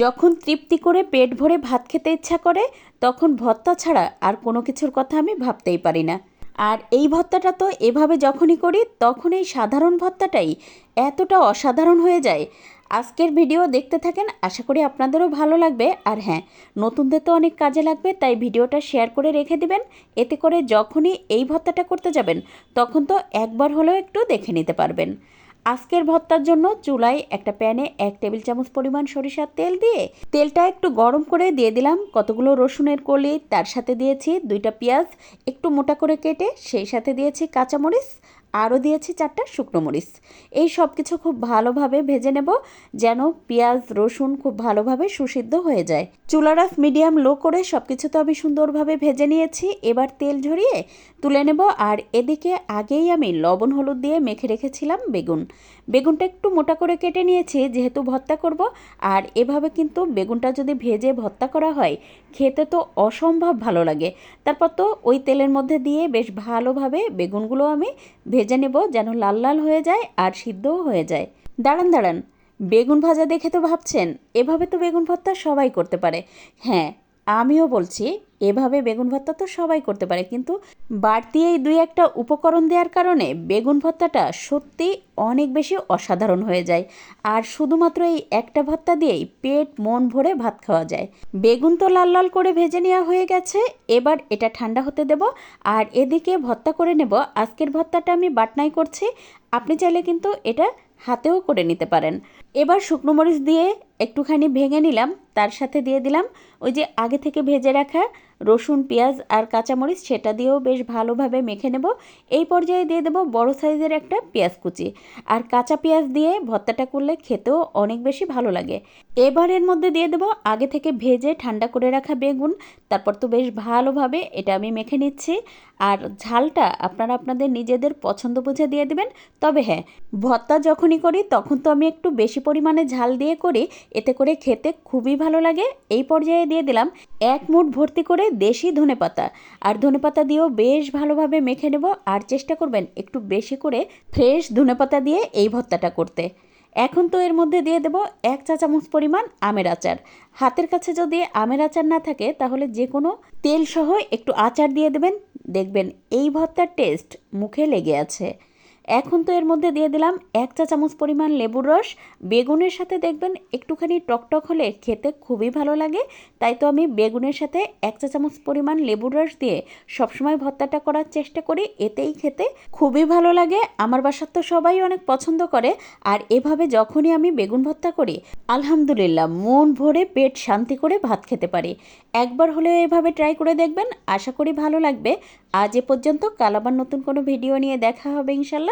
যখন তৃপ্তি করে পেট ভরে ভাত খেতে ইচ্ছা করে, তখন ভর্তা ছাড়া আর কোনো কিছুর কথা আমি ভাবতেই পারি না। আর এই ভর্তাটা তো এভাবে যখনই করি তখন এই সাধারণ ভর্তাটাই এতটা অসাধারণ হয়ে যায়। আজকের ভিডিও দেখতে থাকেন, আশা করি আপনাদেরও ভালো লাগবে। আর হ্যাঁ নতুনদের তো অনেক কাজে লাগবে, তাই ভিডিওটা শেয়ার করে রেখে দিবেন। এতে করে যখনই এই ভর্তাটা করতে যাবেন, তখন তো একবার হলেও একটু দেখে নিতে পারবেন। আজকের ভর্তার জন্য চুলাই একটা প্যানে এক টেবিল চামচ পরিমাণ সরিষার তেল দিয়ে তেলটা একটু গরম করে দিয়ে দিলাম। কতগুলো রসুনের কলি, তার সাথে দিয়েছি দুইটা পেঁয়াজ, একটু মোটা করে কেটে সেই সাথে দিয়েছি কাঁচামরিচ আরও দিয়েছি চারটা শুকনো মরিচ। এই সব কিছু খুব ভালোভাবে ভেজে নেব যেন পেঁয়াজ, রসুন খুব ভালোভাবে সুসিদ্ধ হয়ে যায়। চুলারাস মিডিয়াম লো করে সব কিছু তো আমি সুন্দরভাবে ভেজে নিয়েছি। এবার তেল ঝরিয়ে তুলে নেব আর এদিকে আগেই আমি লবণ, হলুদ দিয়ে মেখে রেখেছিলাম বেগুন। বেগুনটা একটু মোটা করে কেটে নিয়েছি যেহেতু ভর্তা করব আর এভাবে কিন্তু বেগুনটা যদি ভেজে ভর্তা করা হয়, খেতে তো অসম্ভব ভালো লাগে। তারপর তো ওই তেলের মধ্যে দিয়ে বেশ ভালোভাবে বেগুনগুলো আমি ভেজে নেব যেন লাল লাল হয়ে যায় আর সিদ্ধও হয়ে যায়। দাঁড়ান দাঁড়ান। বেগুন ভাজা দেখে তো ভাবছেন, এভাবে তো বেগুন ভর্তা সবাই করতে পারে। হ্যাঁ আমিও বলছি এভাবে বেগুন ভর্তা তো সবাই করতে পারে, কিন্তু বাড়তি এই দুই একটা উপকরণ দেওয়ার কারণে বেগুন ভর্তাটা সত্যি অনেক বেশি অসাধারণ হয়ে যায়। আর শুধুমাত্র এই একটা ভর্তা দিয়েই পেট, মন ভরে ভাত খাওয়া যায়। বেগুন তো লাল লাল করে ভেজে নেওয়া হয়ে গেছে, এবার এটা ঠান্ডা হতে দেব। আর এদিকে ভর্তা করে নেব। আজকের ভর্তাটা আমি বাটনাই করছি, আপনি চাইলে কিন্তু এটা হাতেও করে নিতে পারেন। এবার শুকনো মরিচ দিয়ে একটুখানি ভেঙে নিলাম, তার সাথে দিয়ে দিলাম ওই যে আগে থেকে ভেজে রাখা রসুন, পেঁয়াজ আর কাঁচামরিচ, সেটা দিয়েও বেশ ভালোভাবে মেখে নেব। এই পর্যায়ে দিয়ে দেবো বড় সাইজের একটা পেঁয়াজ কুচি। আর কাঁচা পেঁয়াজ দিয়ে ভর্তাটা করলে খেতেও অনেক বেশি ভালো লাগে। এবার এর মধ্যে দিয়ে দেবো আগে থেকে ভেজে ঠান্ডা করে রাখা বেগুন, তারপর তো বেশ ভালোভাবে এটা আমি মেখে নিচ্ছি। আর ঝালটা আপনারা আপনাদের নিজেদের পছন্দ বুঝে দিয়ে দেবেন। তবে হ্যাঁ ভর্তা যখনই করি তখন তো আমি একটু বেশি পরিমাণে ঝাল দিয়ে করি এতে করে খেতে খুবই ভালো লাগে। এই পর্যায়ে দিয়ে দিলাম এক মুঠ ভর্তি করে দেশি ধনেপাতা আর ধনেপাতা দিয়েও বেশ ভালোভাবে মেখে নেব। আর চেষ্টা করবেন একটু বেশি করে ফ্রেশ ধনেপাতা দিয়ে এই ভর্তাটা করতে। এখন তো এর মধ্যে দিয়ে দেব এক চা চামচ পরিমাণ আমের আচার। হাতের কাছে যদি আমের আচার না থাকে, তাহলে যে কোনো তেল সহ একটু আচার দিয়ে দেবেন। দেখবেন এই ভর্তার টেস্ট মুখে লেগে আছে। এখন তো এর মধ্যে দিয়ে দিলাম এক চা চামচ পরিমাণ লেবুর রস। বেগুনের সাথে দেখবেন একটুখানি টকটক হলে খেতে খুবই ভালো লাগে। তাই তো আমি বেগুনের সাথে এক চা চামচ পরিমাণ লেবুর রস দিয়ে সবসময় ভর্তাটা করার চেষ্টা করি, এতেই খেতে খুবই ভালো লাগে। আমার বাসার তো সবাই অনেক পছন্দ করে আর এভাবে যখনই আমি বেগুন ভর্তা করি, আলহামদুলিল্লাহ মন ভরে পেট শান্তি করে ভাত খেতে পারি। একবার হলেও এভাবে ট্রাই করে দেখবেন, আশা করি ভালো লাগবে। আজ এ পর্যন্ত, কাল আবার নতুন কোনো ভিডিও নিয়ে দেখা হবে ইনশাল্লাহ।